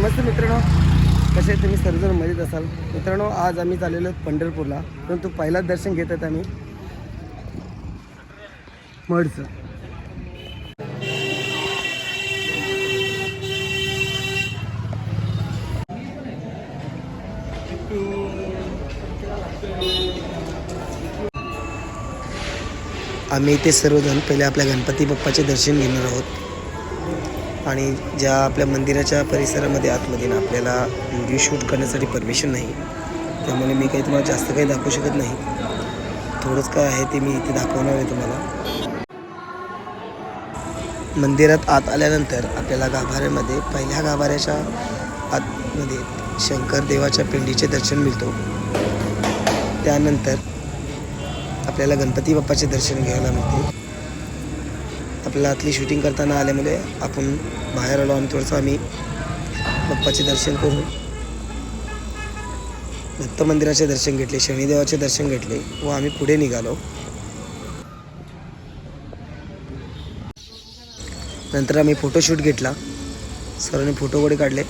नमस्ते मित्रांनो. कसे तुम्ही सर्वजण मजेत असाल? मित्रांनो आज आम्ही चाललेलो आहोत पंढरपूरला. परंतु पहिलाच दर्शन घेत आहेत आम्ही. मडचं. आम्ही इथे सर्वजण पहिले आपल्या गणपती बाप्पाचे दर्शन घेणार आहोत. आणि ज्या आपल्या मंदिराच्या परिसरामध्ये आतमध्ये ना आपल्याला व्हिडिओ शूट करण्यासाठी परमिशन नाही. त्यामुळे मी काही तुम्हाला जास्त काही दाखवू शकत नाही. थोडंच काय आहे ते मी इथे दाखवणार आहे तुम्हाला. मंदिरात आत आल्यानंतर आपल्याला गाभाऱ्यामध्ये पहिल्या गाभाऱ्याच्या आतमध्ये शंकर देवाच्या पिंडीचे दर्शन मिळतो. त्यानंतर आपल्याला गणपती बाप्पाचे दर्शन घ्यायला मिळते. आपल्याला आतली शूटिंग करताना आल्यामुळे आपण बाहेर आलो आणि थोडंसं आम्ही बाप्पाचे दर्शन करून दत्त मंदिराचे दर्शन घेतले शनिदेवाचे दर्शन घेतले व आम्ही पुढे निघालो. नंतर आम्ही फोटोशूट घेतला. सर्वांनी फोटो काढले.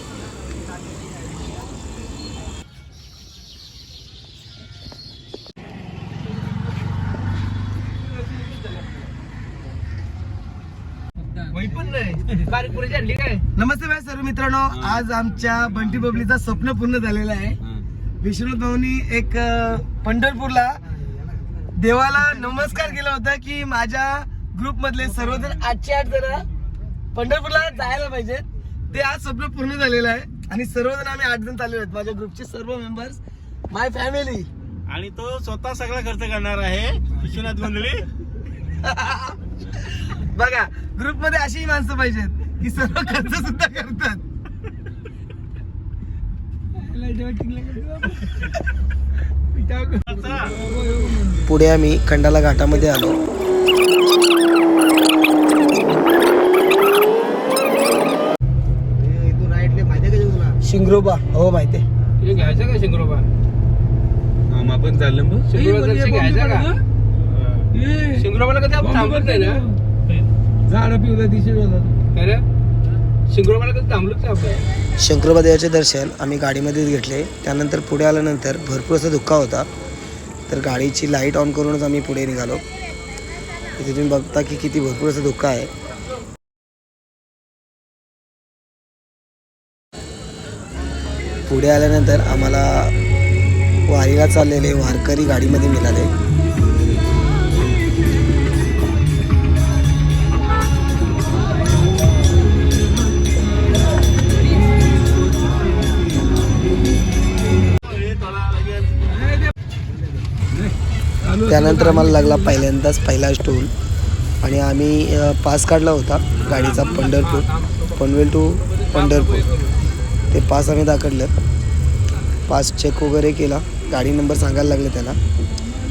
नमस्ते भाई सर्व मित्रांनो आज आमच्या बंटी बबलीचा स्वप्न पूर्ण झालेलं आहे. विष्णू भाऊनी एक अ, पंढरपूरला देवाला नमस्कार केला होता की माझ्या ग्रुप मधले सर्वजण आठशे आठ जण पंढरपूरला जायला पाहिजेत. ते आज स्वप्न पूर्ण झालेलं आहे आणि सर्वजण आम्ही आठ जण चाललेलो आहेत. माझ्या ग्रुपचे सर्व मेंबर्स माय फॅमिली आणि तो स्वतः सगळा खर्च करणार आहे विश्वनाथ गोंधळी. बघा ग्रुपमध्ये अशीही माणसं पाहिजेत. की सर्व खर्च सुद्धा करतात. पुढे आम्ही खंडाला घाटामध्ये आलो. शिंगरोबा हो माहिती. घ्यायचा का शिंगरोबा? आपण चाललं मग. घ्यायचा का? शिंगरोबाला कधी आपण नाही ना? झाड पिवला दिशे काय शंकरोबादेवाचे दर्शन आम्ही गाडीमध्येच घेतले. त्यानंतर पुढे आल्यानंतर भरपूर असा धुक्का होता. तर गाडीची लाइट ऑन करूनच आम्ही पुढे निघालो. इथे तुम्ही बघता की किती भरपूर असा धुक्का आहे. पुढे आल्यानंतर आम्हाला वारीला चाललेले वारकरी गाडीमध्ये मिळाले. त्यानंतर आम्हाला लागला पहिल्यांदाच पहिला स्टोल आणि आम्ही पास काढला होता गाडीचा पंढरपूर पनवेल टू पंढरपूर. ते पास आम्ही दाखवलं. पास चेक वगैरे केला. गाडी नंबर सांगायला लागले त्याला.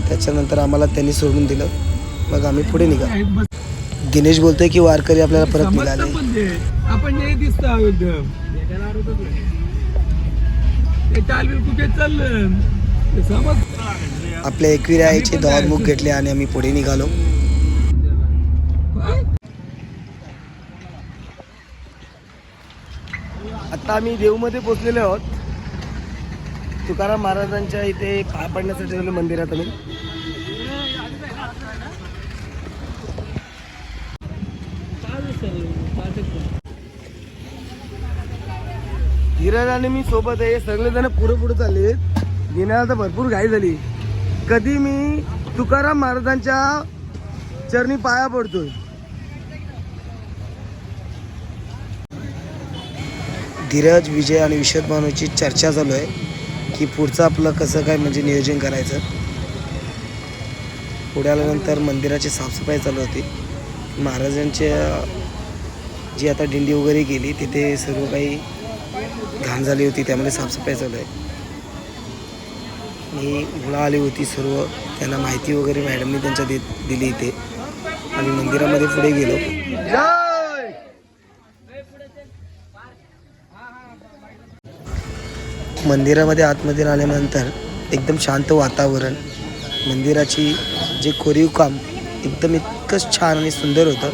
त्याच्यानंतर आम्हाला त्यांनी सोडून दिलं. मग आम्ही पुढे निघा. दिनेश बोलतोय की वारकरी आपल्याला परत निघाले आपण कुठे चाललं? आपल्या एकविरा आईचे दवामुख घेतले आणि आम्ही पुढे निघालो. आता आम्ही देऊमध्ये पोचलेलो आहोत. तुकाराम महाराजांच्या इथे पाय पडण्यासाठी आलेलो मंदिरात आम्ही. धीरज आणि मी सोबत आहे. सगळेजण पुढे पुढे चालले घेण्याला तर भरपूर घाई झाली. कधी मी तुकाराम महाराजांच्या चरणी पाया पडतोय. धीरज विजय आणि विशद भानूची चर्चा चालू आहे की पुढचं आपलं कसं काय म्हणजे नियोजन करायचं. पुढे आल्यानंतर मंदिराची साफसफाई चालू होती. महाराजांच्या जी आता दिंडी वगैरे गेली तिथे सर्व काही घाण झाली होती त्यामध्ये साफसफाई चालू आहे. ही मुलं आली होती सर्व. त्यांना माहिती वगैरे मॅडमनी त्यांच्या देत दिली इथे. आम्ही मंदिरामध्ये पुढे गेलो. मंदिरामध्ये आतमध्ये आल्यानंतर एकदम शांत वातावरण. मंदिराची जे कोरीव काम एकदम इतकंच छान आणि सुंदर होतं.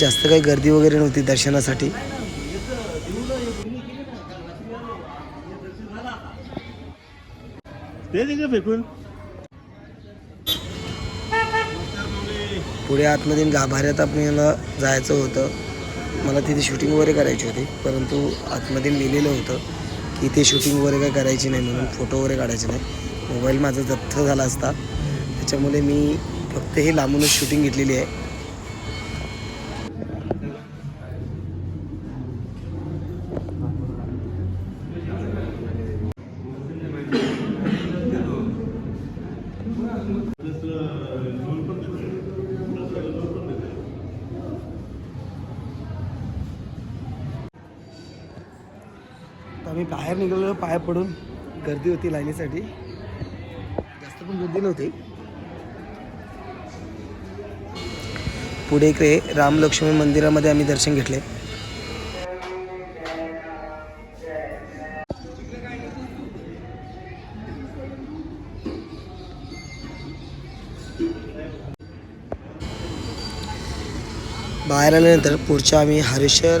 जास्त काही गर्दी वगैरे नव्हती दर्शनासाठी. ते तिकडे फेकून. पुढे आतमध्ये गाभाऱ्यात आपल्याला जायचं होतं. मला तिथे शूटिंग वगैरे करायची होती परंतु आतमध्ये लिहिलेलं होतं की ते शूटिंग वगैरे काय करायची नाही म्हणून फोटो वगैरे काढायचे नाही. मोबाईल माझा जप्त झाला असता. त्याच्यामुळे मी फक्त हे लांबूनच शूटिंग घेतलेली आहे. आम्ही बाहेर निघालो पाय पडून गर्दी होती लाईनीसाठी. जास्त पण गर्दी नव्हती. पुढे इकडे राम लक्ष्मी मंदिरामध्ये आम्ही दर्शन घेतले. बाहेर आल्यानंतर पुढच्या आम्ही हरेश्वर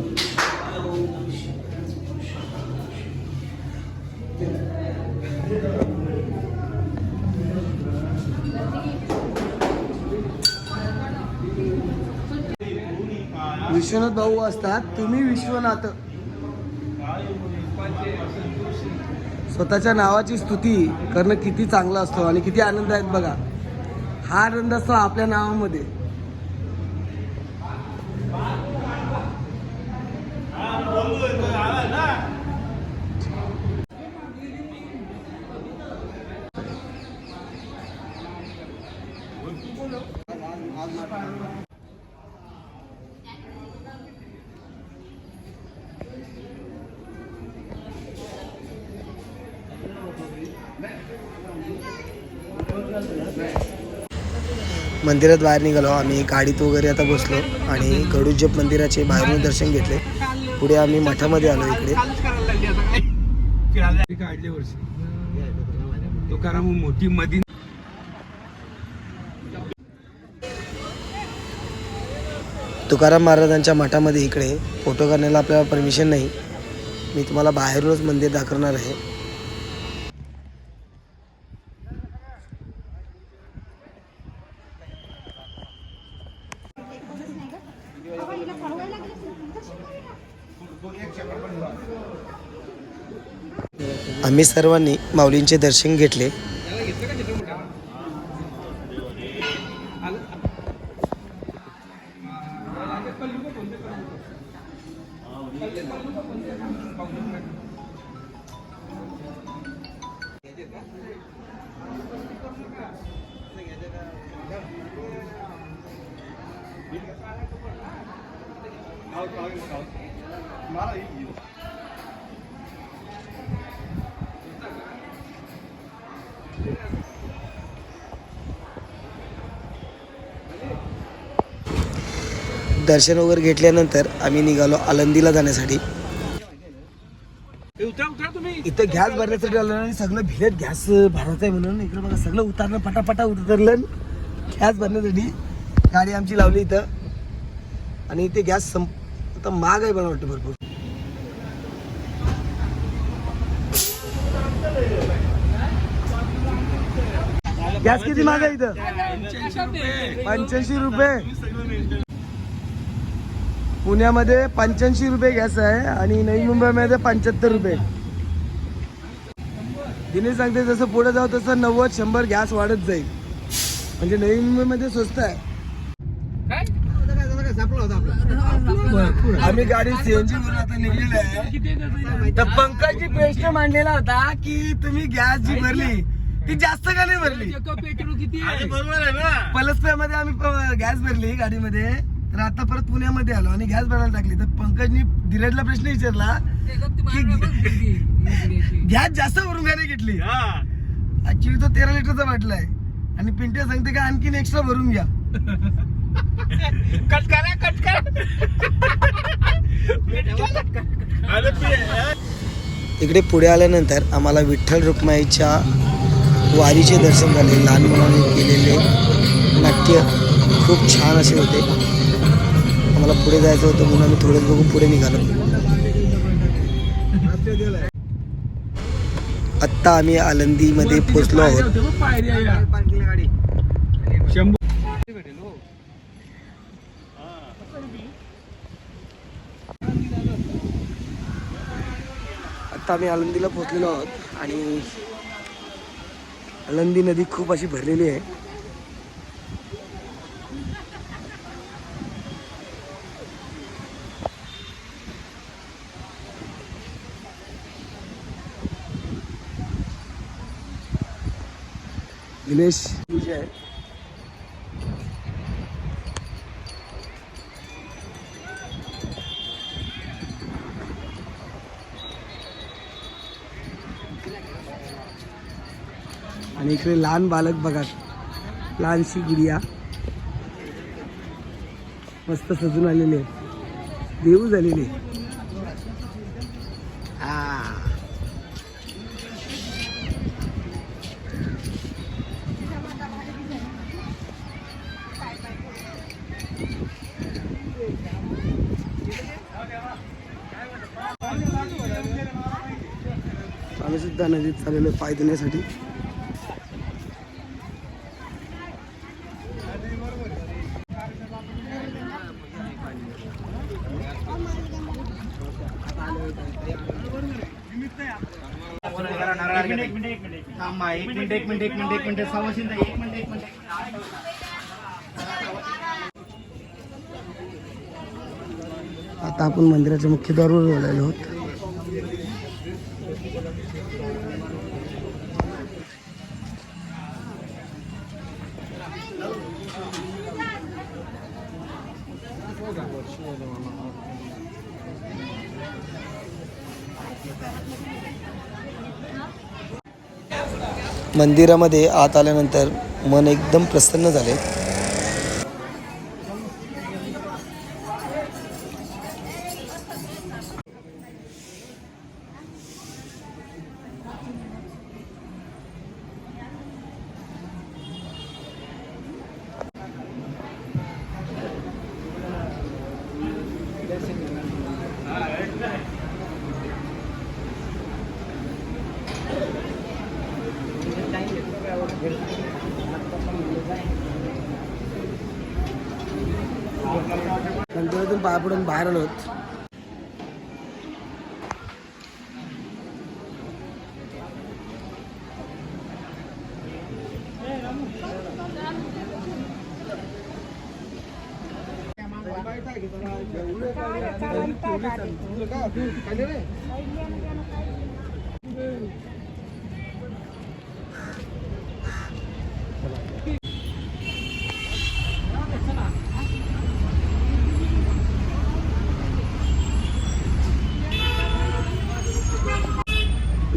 विश्वनाथ भाऊ असतात तुम्ही विश्वनाथ. स्वतःच्या नावाची स्तुती करणं किती चांगलं असतो आणि किती आनंद आहेत बघा. हा आनंद असतो आपल्या नावामध्ये. मंदिरात बाहेर निघालो. आम्ही गाडीत वगैरे आता बसलो आणि गडुजप मंदिराचे बाहेरून दर्शन घेतले. पुढे आम्ही मठामध्ये आलो इकडे. मोठी मधी तुकाराम महाराजांच्या मठामध्ये इकडे फोटो करण्याला आपल्याला परमिशन नाही. मी तुम्हाला बाहेरूनच मंदिर दाखवणार आहे. आम्ही सर्वांनी माऊलींचे दर्शन घेतले. दर्शन वगैरे घेतल्यानंतर आम्ही निघालो आळंदीला जाण्यासाठी. इथं गॅस भरण्यासाठी आलो आणि सगळं भिलेत गॅस भरायचं आहे म्हणून. इकडे बघा सगळं उतारलं पटापटा उतरलं. गॅस भरण्यासाठी गाडी आमची लावली इथं. आणि इथे गॅस संप आता महाग आहे मला वाटतं भरपूर. गॅस किती महाग आहे इथं? पंच्याऐंशी रुपये. पुण्यामध्ये पंच्याऐंशी रुपये गॅस आहे आणि नवी मुंबईमध्ये पंच्याहत्तर रुपये. दिनेश सांगते जसं पुढे जाऊ तसं नव्वद शंभर गॅस वाढत जाईल. म्हणजे नवी मुंबईमध्ये स्वस्त आहे. काय? आम्ही गाडी सीएनजी वरून आता निघलेलो आहे? तर पंकजची प्रश्न मांडलेला होता की तुम्ही गॅस जी भरली ती जास्त का नाही भरली? पेट्रोल किती बरोबर आहे ना. पलसप्या मध्ये आम्ही गॅस भरली गाडीमध्ये. तर आता परत पुण्यामध्ये आलो आणि गॅस भरायला टाकली. तर पंकजनी धीरजला प्रश्न विचारला की गॅस जास्त भरून गाडी घेतली. हा. ऍक्च्युली तो तेरा लिटरचा बाटला आहे. आणि पिंट्या सांगते का आणखीन एक्स्ट्रा भरून घ्या. कट करा कट करा इकडे पुढे आल्यानंतर आम्हाला विठ्ठल रुक्माईच्या वारीचे दर्शन झाले. लहान मुलांनी केलेले नाट्य खूप छान असे होते. आम्हाला पुढे जायचं होतं म्हणून आम्ही थोडंच बघून पुढे निघालो. आत्ता आम्ही आळंदीमध्ये पोहोचलो आहोत. आत्ता आम्ही आळंदीला पोहोचलेलो आहोत आणि आळंदी नदी खूप अशी भरलेली आहे. दिनेश. आहे आणि इकडे लहान बालक बघा. लहानशी गुडिया मस्त सजून आलेली आहे. देऊ झालेली आहे. त्या नदीत चाललेलो पाय देण्यासाठी आता आपण मंदिराच्या मुख्य द्वारवर बोलायला आहोत. मंदिरामध्ये आत आल्यानंतर मन एकदम प्रसन्न झाले. मंदिरातून पाया पडून बाहेर आलो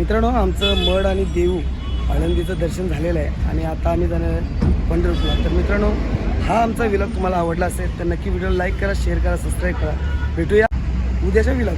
मित्रांनो आमचं मड आणि देऊ आळंदीचं दर्शन झालेलं आहे आणि आता आम्ही जाणार पंढरपूरला. तर मित्रांनो हा आमचा विलॉग तुम्हाला आवडला असेल तर नक्की व्हिडिओ लाईक करा शेअर करा सबस्क्राईब करा. भेटूया उद्याच्या विलॉग